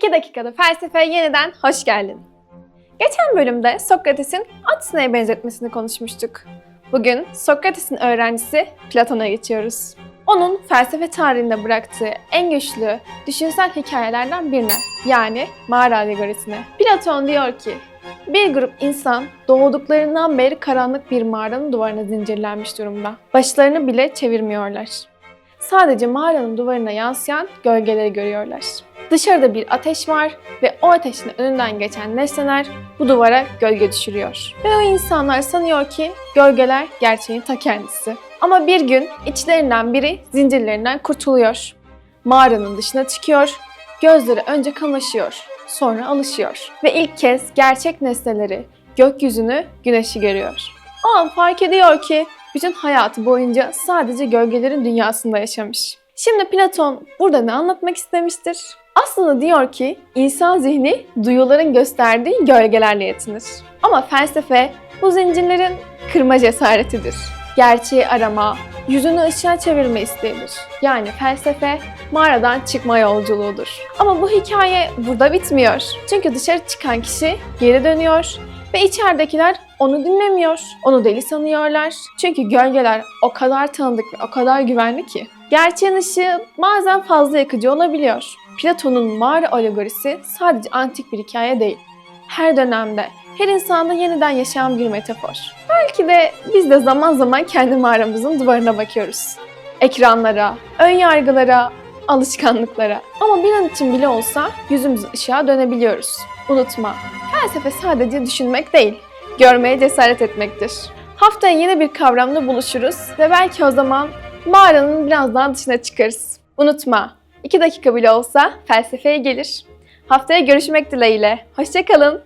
2 dakikada felsefeye yeniden hoş geldin. Geçen bölümde Sokrates'in at sineğe benzetmesini konuşmuştuk. Bugün Sokrates'in öğrencisi Platon'a geçiyoruz. Onun felsefe tarihinde bıraktığı en güçlü düşünsel hikayelerden birine, yani mağara alegorisine. Platon diyor ki, bir grup insan doğduklarından beri karanlık bir mağaranın duvarına zincirlenmiş durumda. Başlarını bile çevirmiyorlar. Sadece mağaranın duvarına yansıyan gölgeleri görüyorlar. Dışarıda bir ateş var ve o ateşin önünden geçen nesneler bu duvara gölge düşürüyor. Ve o insanlar sanıyor ki gölgeler gerçeğin ta kendisi. Ama bir gün içlerinden biri zincirlerinden kurtuluyor. Mağaranın dışına çıkıyor, gözleri önce kamaşıyor, sonra alışıyor. Ve ilk kez gerçek nesneleri, gökyüzünü, güneşi görüyor. O an fark ediyor ki bütün hayatı boyunca sadece gölgelerin dünyasında yaşamış. Şimdi Platon burada ne anlatmak istemiştir? Aslında diyor ki insan zihni duyuların gösterdiği gölgelerle yetinir. Ama felsefe bu zincirlerin kırma cesaretidir. Gerçeği arama, yüzünü ışığa çevirme isteğidir. Yani felsefe mağaradan çıkma yolculuğudur. Ama bu hikaye burada bitmiyor. Çünkü dışarı çıkan kişi geri dönüyor ve içeridekiler onu dinlemiyor. Onu deli sanıyorlar. Çünkü gölgeler o kadar tanıdık ve o kadar güvenli ki. Gerçeğin ışığı bazen fazla yakıcı olabiliyor. Platon'un mağara alegorisi sadece antik bir hikaye değil. Her dönemde, her insanda yeniden yaşayan bir metafor. Belki de biz de zaman zaman kendi mağaramızın duvarına bakıyoruz. Ekranlara, ön yargılara, alışkanlıklara. Ama bir an için bile olsa yüzümüzü ışığa dönebiliyoruz. Unutma, felsefe sadece düşünmek değil, görmeye cesaret etmektir. Haftaya yeni bir kavramla buluşuruz ve belki o zaman mağaranın biraz daha dışına çıkarız. Unutma, 2 dakika bile olsa felsefeye gelir. Haftaya görüşmek dileğiyle. Hoşçakalın.